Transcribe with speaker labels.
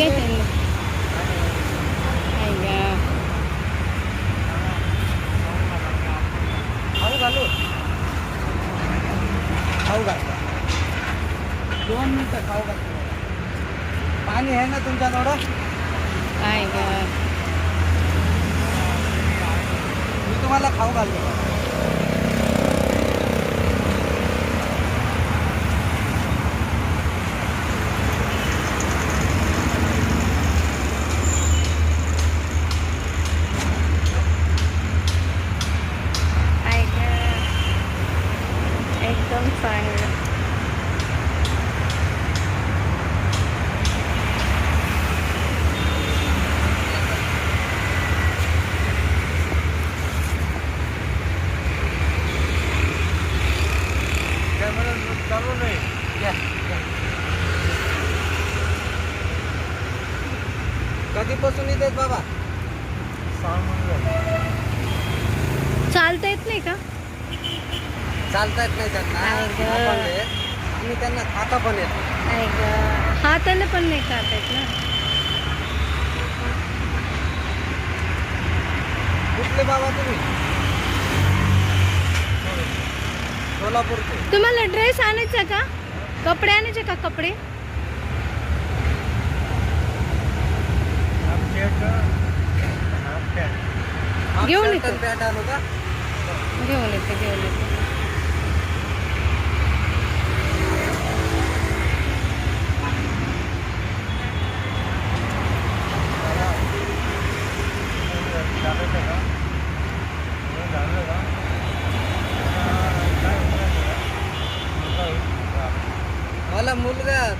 Speaker 1: आई गा.
Speaker 2: खाऊ घालू खाऊ घालतो दोन मिनटं खाऊ घालतो पाणी आहे ना तुमच्याकडं
Speaker 1: आई गा.
Speaker 2: मी तुम्हाला खाऊ घालतो
Speaker 1: आई गा. एकदम चांगलं.
Speaker 2: कधीपासून येत आहेत बाबा?
Speaker 1: चालता येत नाही का?
Speaker 2: चालता येत नाही त्यांना.
Speaker 1: गं.
Speaker 2: आहे. आणि त्यांना खाता पण येत
Speaker 1: आई गा. हाताने पण नाही खाता येत ना.
Speaker 2: कुठले बाबा तुम्ही? सोलापूरचे.
Speaker 1: तुम्हाला ड्रेस आणायचा का? कपडे आणायचे का कपडे? घेऊन येतो.
Speaker 2: पॅन्ट आणू का?
Speaker 1: घेऊन येते घेऊन येते.
Speaker 2: मला मुलगा